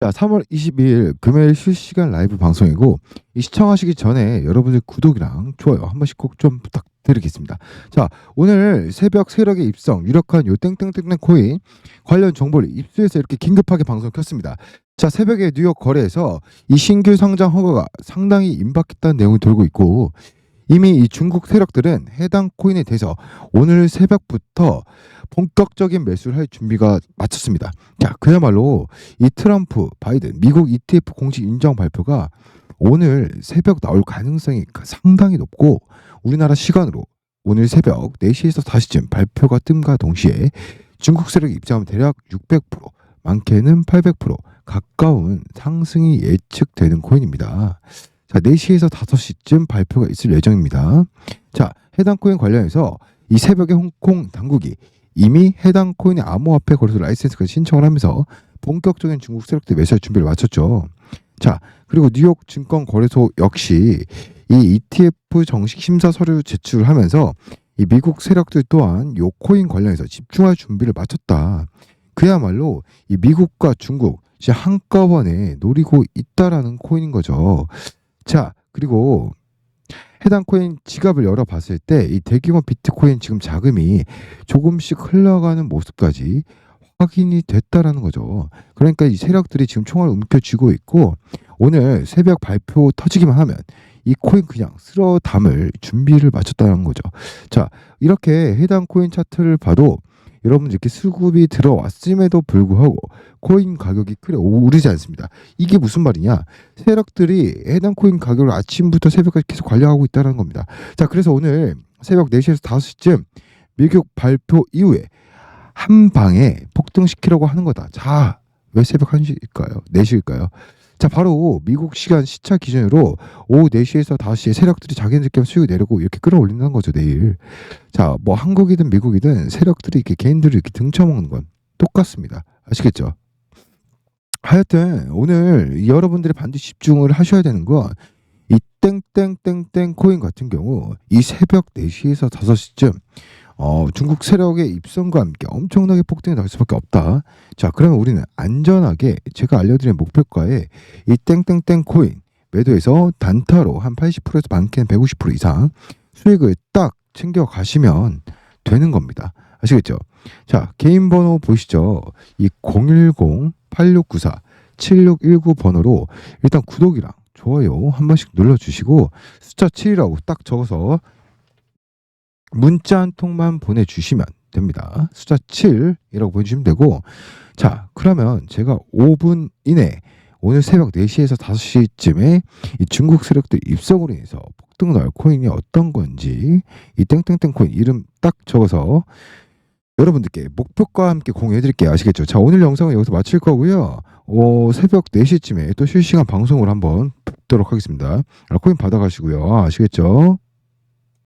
자, 3월 22일 금요일 실시간 라이브 방송이고 이 시청하시기 전에 여러분들 구독이랑 좋아요 한 번씩 꼭 좀 부탁드리겠습니다. 자, 오늘 새벽 세력에 입성 유력한 요 땡땡땡땡 코인 관련 정보를 입수해서 이렇게 긴급하게 방송 켰습니다. 자, 새벽에 뉴욕 거래에서 이 신규 상장 허가가 상당히 임박했다는 내용이 돌고 있고 이미 이 중국 세력들은 해당 코인에 대해서 오늘 새벽부터 본격적인 매수를 할 준비가 마쳤습니다. 자, 그야말로 이 트럼프, 바이든, 미국 ETF 공식 인정 발표가 오늘 새벽 나올 가능성이 상당히 높고 우리나라 시간으로 오늘 새벽 4시에서 5시쯤 발표가 뜸과 동시에 중국 세력이 입장하면 대략 600%, 많게는 800% 가까운 상승이 예측되는 코인입니다. 자, 4시에서 5시쯤 발표가 있을 예정입니다. 자, 해당 코인 관련해서 이 새벽에 홍콩 당국이 이미 해당 코인의 암호화폐 거래소 라이센스까지 신청을 하면서 본격적인 중국 세력들 매수할 준비를 마쳤죠. 자, 그리고 뉴욕 증권 거래소 역시 이 ETF 정식 심사 서류 제출을 하면서 이 미국 세력들 또한 요 코인 관련해서 집중할 준비를 마쳤다. 그야말로 이 미국과 중국 한꺼번에 노리고 있다라는 코인인 거죠. 자, 그리고 해당 코인 지갑을 열어봤을 때 이 대규모 비트코인 지금 자금이 조금씩 흘러가는 모습까지 확인이 됐다라는 거죠. 그러니까 이 세력들이 지금 총알을 움켜쥐고 있고 오늘 새벽 발표 터지기만 하면 이 코인 그냥 쓸어 담을 준비를 마쳤다는 거죠. 자, 이렇게 해당 코인 차트를 봐도 여러분 이렇게 수급이 들어왔음에도 불구하고 코인 가격이 크게 오르지 않습니다. 이게 무슨 말이냐? 세력들이 해당 코인 가격을 아침부터 새벽까지 계속 관리하고 있다는 겁니다. 자, 그래서 오늘 새벽 4시에서 5시쯤 미국 발표 이후에 한 방에 폭등시키려고 하는 거다. 자, 왜 새벽 1시일까요? 4시일까요? 자, 바로 미국 시간 시차 기준으로 오후 4시에서 5시에 세력들이 자기네들끼리 수익을 내려고 이렇게 끌어올린다는 거죠, 내일. 자, 뭐 한국이든 미국이든 세력들이 이렇게 개인들을 이렇게 등쳐먹는 건 똑같습니다. 아시겠죠? 하여튼 오늘 여러분들이 반드시 집중을 하셔야 되는 건 이 땡땡땡땡 코인 같은 경우 이 새벽 4시에서 5시쯤 어, 중국 세력의 입성과 함께 엄청나게 폭등이 나올 수밖에 없다. 자, 그러면 우리는 안전하게 제가 알려드린 목표가에 이 땡땡땡 코인 매도해서 단타로 한 80%에서 많게는 150% 이상 수익을 딱 챙겨 가시면 되는 겁니다. 아시겠죠? 자, 개인 번호 보시죠. 이 010-8694-7619 번호로 일단 구독이랑 좋아요 한 번씩 눌러주시고 숫자 7이라고 딱 적어서 문자 한 통만 보내주시면 됩니다. 숫자 7이라고 보내주시면 되고 자 그러면 제가 5분 이내 오늘 새벽 4시에서 5시쯤에 이 중국 세력들 입성으로 인해서 폭등 날 코인이 어떤 건지 이 땡땡땡 코인 이름 딱 적어서 여러분들께 목표과 함께 공유해 드릴게요. 아시겠죠? 자, 오늘 영상은 여기서 마칠 거고요. 어, 새벽 4시쯤에 또 실시간 방송을 한번 뵙도록 하겠습니다. 아, 코인 받아가시고요. 아시겠죠?